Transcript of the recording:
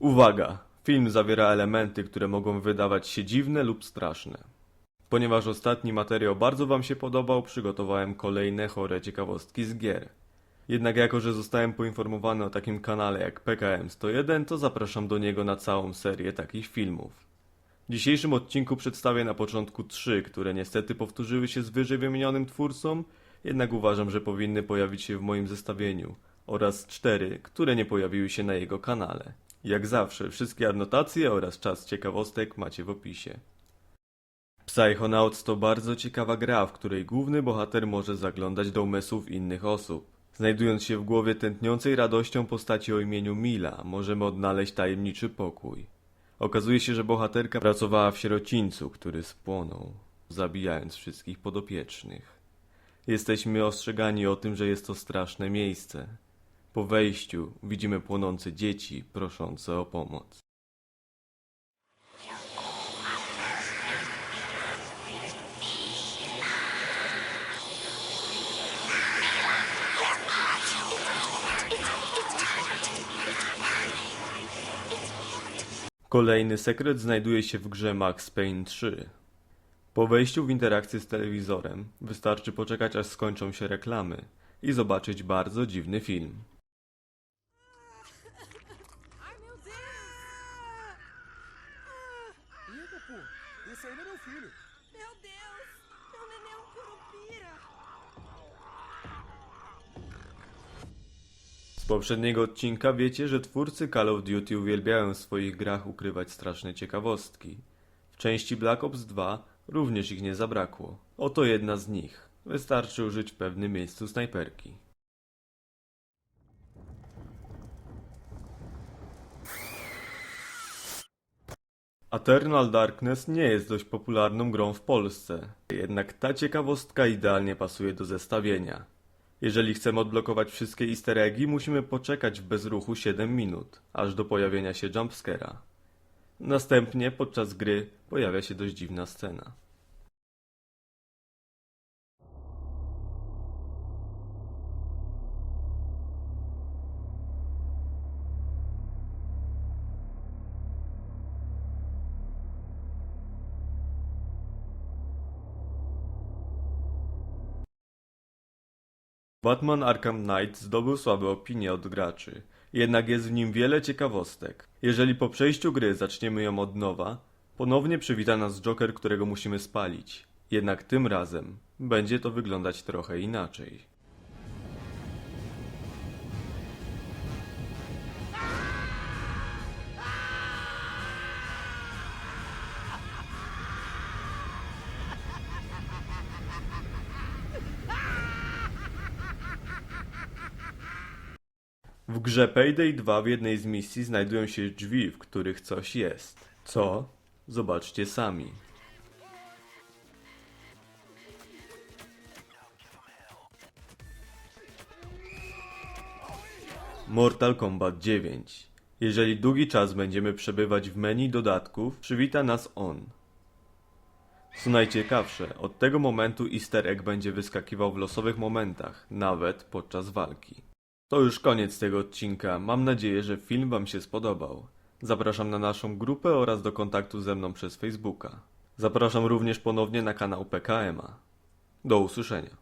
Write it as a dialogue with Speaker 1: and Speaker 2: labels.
Speaker 1: Uwaga! Film zawiera elementy, które mogą wydawać się dziwne lub straszne. Ponieważ ostatni materiał bardzo Wam się podobał, przygotowałem kolejne chore ciekawostki z gier. Jednak jako, że zostałem poinformowany o takim kanale jak PKM 101, to zapraszam do niego na całą serię takich filmów. W dzisiejszym odcinku przedstawię na początku trzy, które niestety powtórzyły się z wyżej wymienionym twórcą, jednak uważam, że powinny pojawić się w moim zestawieniu, oraz cztery, które nie pojawiły się na jego kanale. Jak zawsze, wszystkie adnotacje oraz czas ciekawostek macie w opisie. Psychonauts to bardzo ciekawa gra, w której główny bohater może zaglądać do umysłów innych osób. Znajdując się w głowie tętniącej radością postaci o imieniu Mila, możemy odnaleźć tajemniczy pokój. Okazuje się, że bohaterka pracowała w sierocińcu, który spłonął, zabijając wszystkich podopiecznych. Jesteśmy ostrzegani o tym, że jest to straszne miejsce. Po wejściu widzimy płonące dzieci proszące o pomoc. Kolejny sekret znajduje się w grze Max Payne 3. Po wejściu w interakcję z telewizorem wystarczy poczekać aż skończą się reklamy i zobaczyć bardzo dziwny film.
Speaker 2: Ai, meu Deus!
Speaker 3: Eita, pô, esse aí não é meu filho.
Speaker 2: Meu Deus! Meu neném é um curupira!
Speaker 1: Z poprzedniego odcinka wiecie, że twórcy Call of Duty uwielbiają w swoich grach ukrywać straszne ciekawostki. W części Black Ops 2 również ich nie zabrakło. Oto jedna z nich. Wystarczy użyć w pewnym miejscu snajperki. Eternal Darkness nie jest dość popularną grą w Polsce. Jednak ta ciekawostka idealnie pasuje do zestawienia. Jeżeli chcemy odblokować wszystkie easter eggi, musimy poczekać w bezruchu 7 minut, aż do pojawienia się jumpscare'a. Następnie podczas gry pojawia się dość dziwna scena. Batman Arkham Knight zdobył słabe opinie od graczy, jednak jest w nim wiele ciekawostek. Jeżeli po przejściu gry zaczniemy ją od nowa, ponownie przywita nas Joker, którego musimy spalić. Jednak tym razem będzie to wyglądać trochę inaczej. W grze Payday 2 w jednej z misji znajdują się drzwi, w których coś jest. Co? Zobaczcie sami. Mortal Kombat 9. Jeżeli długi czas będziemy przebywać w menu dodatków, przywita nas on. Co najciekawsze, od tego momentu easter egg będzie wyskakiwał w losowych momentach, nawet podczas walki. To już koniec tego odcinka. Mam nadzieję, że film Wam się spodobał. Zapraszam na naszą grupę oraz do kontaktu ze mną przez Facebooka. Zapraszam również ponownie na kanał PKMA. Do usłyszenia.